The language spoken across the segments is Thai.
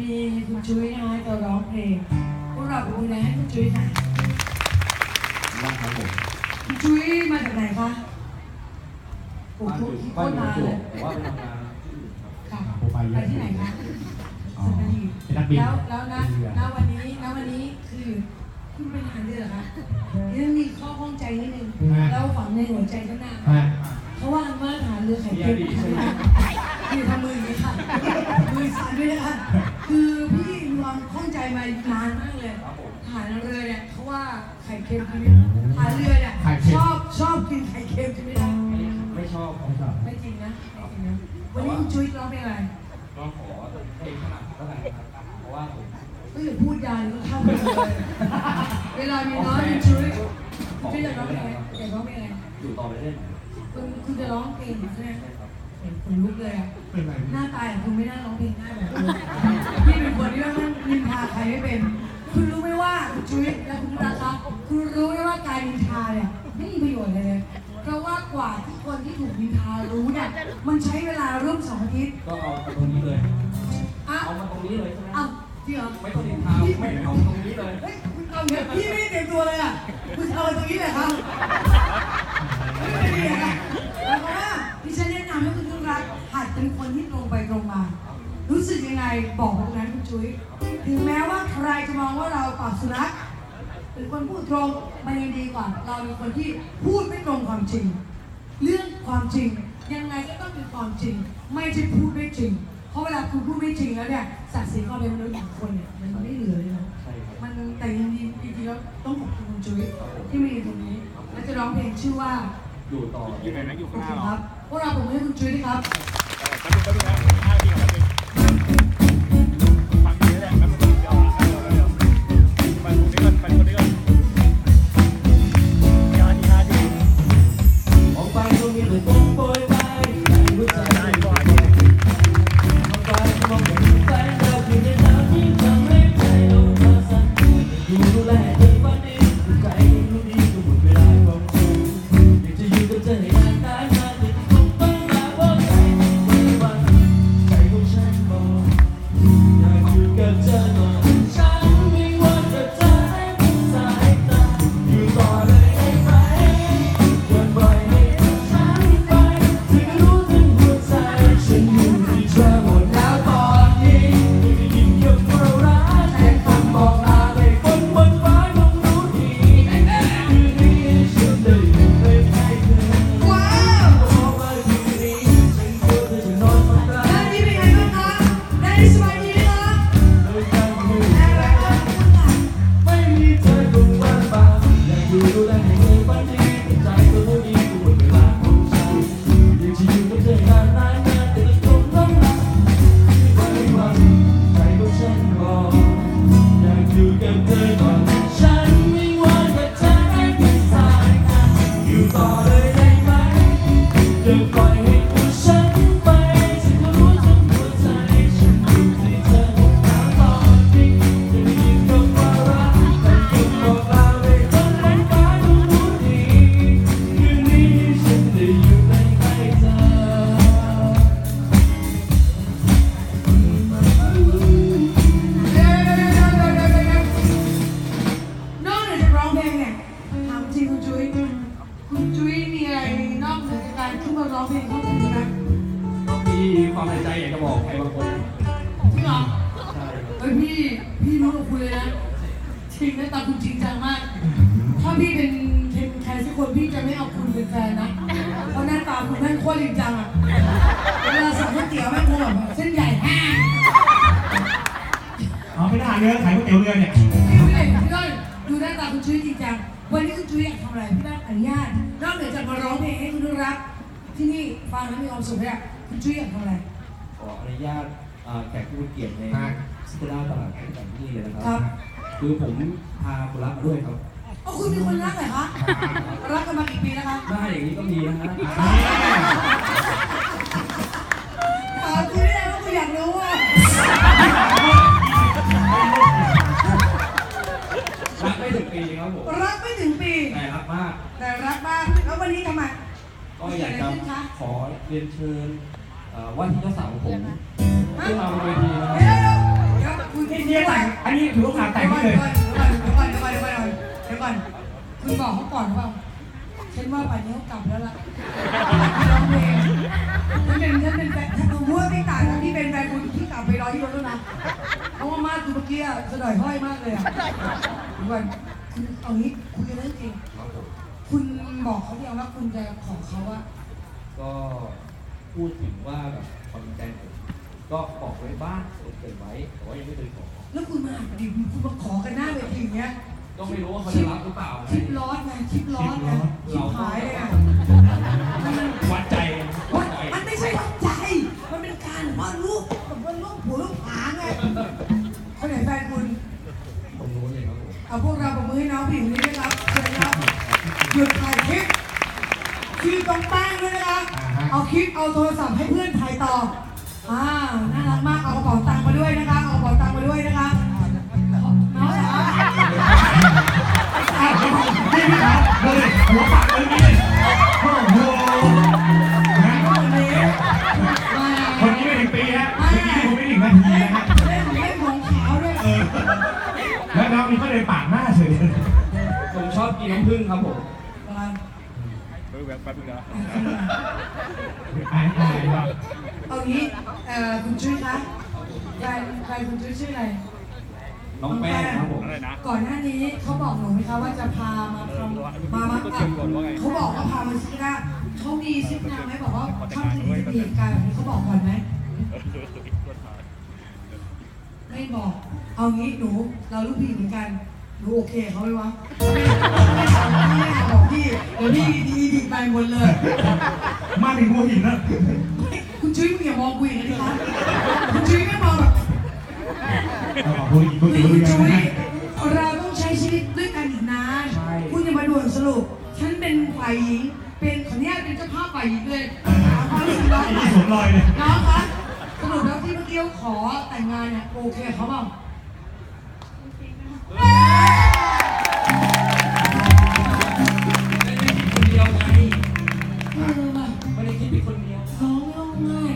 มีคุณจุ้ยนะคะจะร้องเพลงพวกเราเป็นคนแรกให้คุณจุ้ยค่ะว่าครับผมคุณจุ้ยมาจากไหนคะโอ้บ้านโหอยู่ที่โคบ้านตรอยู่นานจังหเลวัดยแต่ว่าไปทำงานที่อื่นครับค่ะผมไปไปเยอะที่ไหนคะอ๋อสัตหีบเป็นนักบินแล้วแล้วนะเป็นเรือณวันนี้ณวันนี้คือคุณเป็นทหารเรือเหรอคะยังมีข้อข้องใจนิดนึงแล้วฝังในหัวใจข้างหน้าฮะ เพราะว่ากันว่าทหารเรือไข่เค็มใช่ไหม ค็มใช่ไหมทหารเรือเนี่ยชอบชอบกินไข่เค็มใช่ไหมคะไม่ชอบผมชอบไม่จริงนะไม่จริงนะวันนี้คุณจุ้ยร้องเพลงอะไรก็ขอเพลงขนาดก็ได้ครับเพราะว่าผมก็อย่าพูดยาวก็เข้าไปเลยเวลามีน้อยคุณจุ้ยคุณจุ้ยอยากร้องเพลงอะไรอยากร้องเพลงอะไรอยู่ต่อไปได้ไหมคุณคุณจะร้องเพลงใช่ไหมใช่ครับเห็นคนลุกเลยอะเป็นไรหน้าตาของคุณไม่น่าร้องเพลงได้แบบคุณพี่เป็นคนที่ว่ามันนินทาใครไม่เป็น คุณรู้ไหมว่าคุณจุ้ยและคุณราคะคุณรู้ไหมว่าการนินทาเนี่ยไม่มีประโยชน์เลยเลย เพราะว่ากว่าที่คนที่ถูกนินทารู้เนี่ยมันใช้เวลาร่วมสองอาทิตย์ก็เอาตรงนี้เลย อะเอามาตรงนี้เลยใช่ไหมเอ้าจริงเหรอไม่ต้องดินทาไม่เอาตรงนี้เลยเฮ้ยคุณเอาเนี่ยพี่ไม่ได้เตรียมตัวเลยอะคุณเอาตรงนี้เลยครับไม่ดีอะแล้วก็ว่าดิฉันแนะนำให้คุณทุกรักหัดเป็นคนที่ตรงไปตรงมา รู้สึกยังไงบอกตรงนั้นคุณจุ้ย ถึงแม้ว่าใครจะมองว่าเราปากสุนัขเป็นคนพูดตรงมันยังดีกว่า เราเป็นคนที่พูดไม่ตรงความจริง เรื่องความจริง ยังไงก็ต้องเป็นความจริง ไม่ใช่พูดไม่จริง เพราะเวลาคุณพูดไม่จริงแล้วเนี่ยศักดิ์ศรีความเป็นมนุษย์ของคนเนี่ยมันไม่เหลือเลยนะใช่ครับมันแต่ยังดีจริงๆแล้วต้องขอบคุณคุณจุ้ยที่มาอยู่ตรงนี้ และจะร้องเพลงชื่อว่าอยู่ต่ออยู่ไหนนะอยู่โอข้างหเคน้าเหรอครับพวกเราผมให้คุณจุ้ยด้วยครับแป๊บนึงแป๊บนึงนะห้าทีก่อนแป๊บ เพลงเนี่ยถามจริงคุณจุ้ยคุณจุ้ยมีอะไรนอกเหนือจากการขึ้นมาร้องเพลงเข้าถึงนะก็มีความในใจอยากจะบอกใครบางคนจริงเหรอใช่เฮ้ยพี่พี่รู้กับคุณเลยนะจริงนะตาคุณจริงจังมาก ถ้าพี่เป็นเป็นใครสักคนพี่จะไม่เอาคุณเป็นแฟนนะเพราะหน้าตาคุณแม่งโคตรจริงจังอะเวลาสั่งก๋วยเตี๋ยวแม่งคงแบบเส้นใหญ่ห้าอ๋อเป็นทหารเรือขายก๋วยเตี๋ยวเรือเนี่ย คุณจุ้ยจริงจังวันนี้คุณจุ้ยอยากทำอะไรพี่ด้อยอนุญาตนอกเหนือจากมาร้องเพลงให้คุณรักที่นี่ฟังแล้วมีความสุขเนี่ยคุณจุ้ยอยากทำอะไรขออนุญาตอ่าแขกผู้มีเกียรติในสกุลาตลาดแห่งที่นี่เลยนะคครัรับคือผมพาคุณรักมาด้วยครับเอาคุณเป็นคนรักเหรอคะ รักกันมากี่ปีแล้วคะหน้าอย่างนี้ก็มีนะฮะ ครับผมรักไม่ถึงปี แต่รักมาก แต่รักมากแล้ววันนี้ทำไมก็อยากจะขอเรียนเชิญอ่าว่าที่เจ้าสาวของผมขึ้นมาบนเวทีนะคเดี๋ยวรับเดี๋ยวเดี๋ยวอันนี้ถือโอกาสแต่งเดี๋ยวได้ก่อนเลยเดี๋ยวก่อนเดี๋ยวก่อนเดี๋ยวก่อนเดี๋ยวก่อนเดี๋ยวก่อนคุณบอกเขาก่อนหรือเปล่าฉันว่าป่านนี้เขากลับแล้วล่ะร้องเพลงฉันเป็นฉันเป็นแฟนถ้าคุณพูดไม่ต่างกันที่เป็นแฟนคุณที่กลับไปรอที่รถแล้วนะเพราะว่ามาคือเมื่อกี้อะสะดอยห้อยมากเลยอะเดี๋ยวก่อน คุณเอางี้คุยกันเรื่องจริงคุณบอกเขาเดียวว่าคุณจะขอเขาว่าก็พูดถึงว่าแบบความใจผมก็บอกไว้บ้างเก็บไว้แต่ว่ายังไม่เคยขอ แล้วคุณมาดิคุณมาขอกันหน้าเวทีอย่างเงี้ยก็ไม่รู้ว่าเขาจะรับหรือเปล่าคลิปร้อนไงคลิปร้อนไงคลิปหายเลยอะมันวัดใจมันมันไม่ใช่วัดใจ มันเป็นการวาดรูปแบบว่ารูปหัว เลยครับผมเอาพวกเราปรบมือให้น้องผู้หญิงคนนี้นะครับเชิญครับหยุดถ่ายคลิปชื่อตรงแป้งด้วยนะคะเอาคลิปเอาโทรศัพท์ให้เพื่อนถ่ายต่ออ่า นน้ำผึ้งครับผมอะไรเออแบบแป๊บนึงนะอายอายว่ะเอางี้เอ่อคุณจุ้ยคะใครใครคุณจุ้ยชื่ออะไร น้องแป้งครับผม อะไรนะก่อนหน้านี้เขาบอกหนูไหมคะว่าจะพามาทำมามาอะเขาบอกว่าพามาซิก้าเขามีซิกนาไหมบอกว่าทำสิ่งที่ดีกันแบบนี้เขาบอกก่อนไหมเออตัวถ่ายไม่บอก เอางี้หนูเราลูกพี่เหมือนกัน หนูโอเคเขาไหมวะไม่ไม่ถามไม่ถามบอกพี่เดี๋ยวพี่ดีดีไปหมดเลยมาถึงหัวหินแล้วคุณจุ้ยมึงอย่ามองกูอย่างนี้นะคะคุณจุ้ยไม่มองแบบเอาหัวหินหัวหินคุหัวณหินจุ้ยนะ เราต้องใช้ชีวิตด้วยกันอีกนานคุณอย่ามาด่วนสรุป ฉันเป็นฝ่ายหญิง เป็นขออนุญาตเป็นเจ้าภาพฝ่ายหญิงเลยถามความรู้สึกน้องไอ้หน่นี่อยสวมรอยเลยน้องคะสรุปแล้วที่เมื่อกี้เขาขอแต่งงานเนี่ยโอเคเขาเปล่าไม่คนเดียวน้องร้องง่าย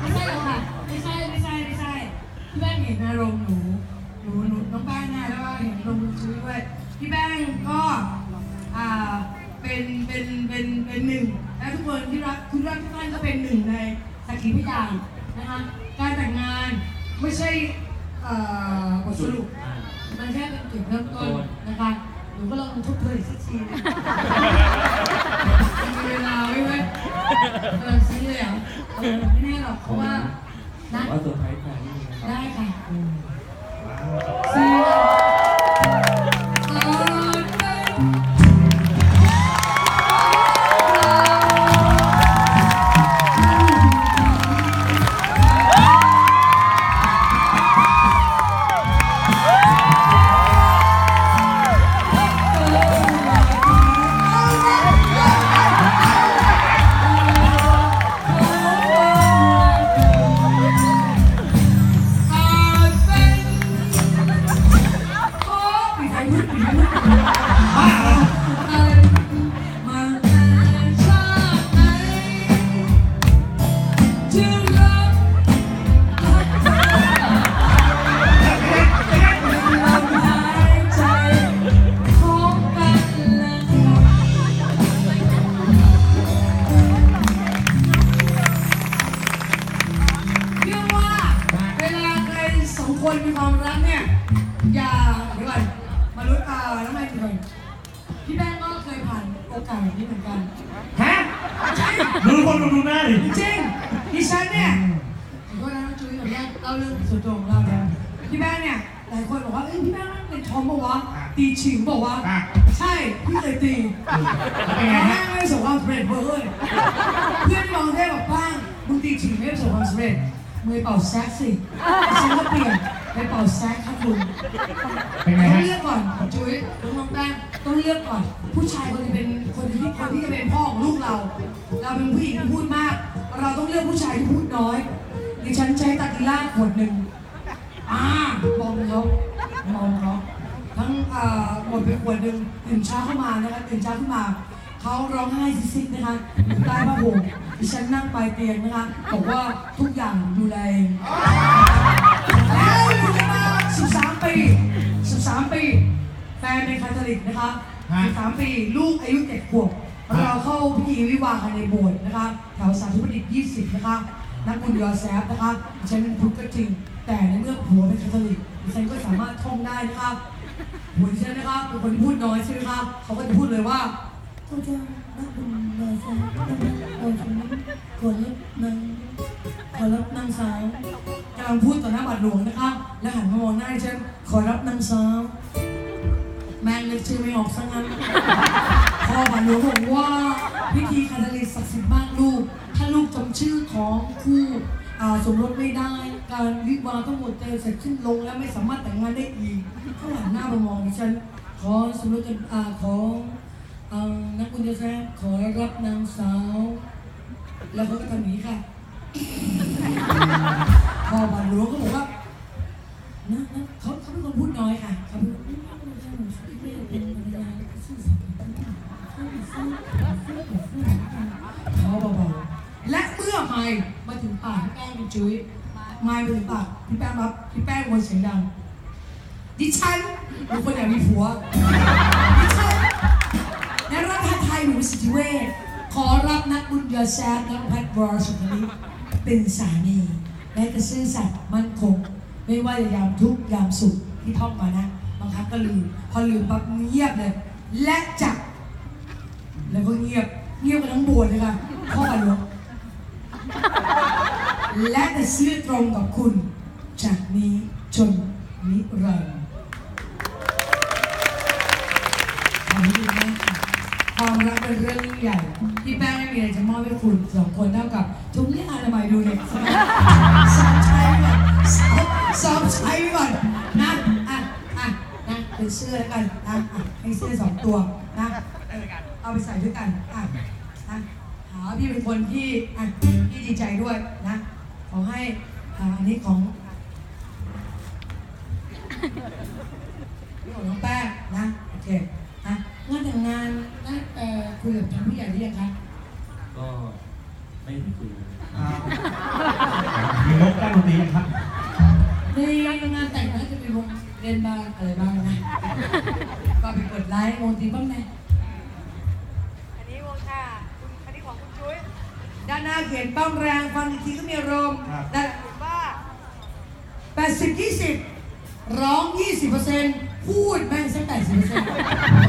ไม่ใช่หรอกค่ะ ไม่ใช่ไม่ใช่ไม่ใช่พี่แป้งเห็นอารมณ์หนูหนูหนูน้องแป้งนะแล้วก็เห็นอารมณ์คุณจุ้ยด้วยพี่แป้งก็อ่าเป็นเป็นเป็นเป็นหนึ่งและทุกคนที่รักคุณรักทุกท่านก็เป็นหนึ่งในสักขีพยานนะคะการแต่งงานไม่ใช่เอ่อบทสรุปมันแค่เป็นจุดเริ่มต้นนะคะ หนูก็ลองทบทวนอีกสักทีหนึ่งมีเวลาไว้ไหมกำลังซื้อเลยเหรอเออไม่แน่หรอกเพราะว่าผมนะว่าเซอร์ไพรส์แฟนนิดนึงนะครับได้ค่ะซื้อ คนมีความรักเนี่ย อย่าเดี๋ยวก่อนมาลุ้นอ่าแล้วไม่ถึงก่อนพี่แป้งก็เคยผ่านโอกาสแบบนี้เหมือนกันฮะดูคนดูดูหน้าดิจริงๆดิฉันเนี่ยขอโทษนะน้องจุ้ยขออนุญาตเล่าเรื่องส่วนตัวของเราเนี่ยพี่แป้งเนี่ยหลายคนบอกว่าเอ้ยพี่แป้งนั่นเป็นทอมบอกว่าวะตีฉิงบอกว่าวะอะใช่พี่เคยตีเป็นไงแม่ฮะไม่ประสบความสำเร็จเว้ยเพื่อนที่มองเทพบอกป้างมึงตีฉิงไม่ประสบความสำเร็จมือเป่าแซกสิฉันก็เปลี่ยน ไปเป่าแซกค่ะคุณเป็นไงต้องฮะ เลือกก่อนจุ้ยน้องแป้งต้องเลือกก่อน ผู้ชายคนที่เป็นคนที่คนที่จะเป็นพ่อของลูกเรา เราเป็นผู้หญิงที่พูดมาก เราต้องเลือกผู้ชายที่พูดน้อยดิฉันใช้ตากิล่าขวดหนึ่งอ่ามองเขามองเขาทั้งเอ่อหมดไปขวดหนึ่งตื่นเช้าเข้ามานะคะตื่นเช้าขึ้นมาเขาร้องไห้ซิกๆนะคะอยู่ใต้ผ้าห่มดิฉันนั่งปลายเตียงนะคะบอกว่าทุกอย่างดูแลเอง แล้วคุณจะมา13 ปี 13 ปี แฟนเป็นคาทอลิกนะคะฮะ 13 ปี ลูกอายุ7ขวบ เราเข้าพิธีวิวาห์กันในโบสถ์นะคะ แถวสาธุประดิษฐ์20 นะคะ นักบุญยอแซฟนะคะฉันเป็นพุทธกติง แต่ในเมื่อผัวเป็นคาทอลิกดิฉันก็สามารถท่องได้นะคะดิฉันนะคะเป็นคนพูดน้อยใช่ไหมคะเขาก็จะพูดเลยว่า พระเจ้านักบุญมาสายเราถึงขอรับนางขอรับนางสาวกำลังพูดต่อหน้าบาทหลวงนะคะแล้วหันมามองหน้าดิฉันขอรับนางสาวแม่งนึกชื่อไม่ออกซะงั้นพอบาทหลวงบอกว่าพิธีคาทอลิกศักดิ์สิทธิ์มากลูก ถ้าลูกจำชื่อของคู่อ่าสมรสไม่ได้ การวิวาห์ทั้งหมดจะเสร็จสิ้นลงแล้วไม่สามารถแต่งงานได้อีกเขาหันหน้ามามองดิฉันขอสมรสกันอ่าของ อ่านักบุญเดชะขอรับนางสาว แล้วเขาก็ทำอย่างนี้ค่ะ พอบาทหลวงก็บอกว่านะนะเขาเขาเป็นคนพูดน้อยค่ะเขาเป็นคนพูดน้อยเป็นภรรยาซื่อสัตย์ต่างๆข้าเจ้าขอเพื่อขอเพื่อต่าเขาเบาๆและเมื่อไมค์มาถึงปากพี่แป้งเป็นจุ้ยไมค์มาถึงปากพี่แป้งรับพี่แป้งวนเสียงดังดิฉันเป็นคนอยากมีผัว ฐไทยหนูสิทธิเวชขอรับนักบุญยอแซฟและแพทย์บรอสุขนี้เป็นสามี และจะซื่อสัตย์มั่นคง ไม่ว่าจะยามทุกข์ยามสุขที่ท่องมานะบางครั้งก็ลืม พอลืมปั๊บเงียบเลย และจับแล้วก็เงียบเงียบกันทั้งโบสถ์เลยค่ะพ่อหลวงและจะซื้อตรงกับคุณ จากนี้จนนิรันดร์ ความรักเป็นเรื่องยิ่งใหญ่พี่แป้งไม่มีอะไรจะมอบให้คุณสองคนเท่ากับทุกเรื่องอนามัยดูเด็กสมัยสอบใช้ก่อนสอบสอบใช้ก่อนนะอะอะนะเป็นเสื้อแล้วกันนะอะให้เสื้อสองตัวนะเออเอาไปใส่ด้วยกันอะนะหาพี่เป็นคนที่อะพี่ดีใจด้วยนะขอให้อ่าอันนี้ของนี่ของน้องแป้งนะโอเค งานแต่งงานได้เอ่อคุยกับทางผู้ใหญ่หรือยังคะก็ไม่ได้คุยอ่ามีนกด้านดนตรีไหมครับในงานแต่งงานจะมีวงเล่นบ้างอะไรบ้างนะก็ไปกดไลค์วงตีบ้างไหมอันนี้วงค่ะคุณอันนี้ของคุณจุ้ยด้านหน้าเขียนป้องแรงฟังอีกทีก็มีอารมณ์ด้านคุณว่า80 20ร้อง20%พูดแม่งสัก80%โอเค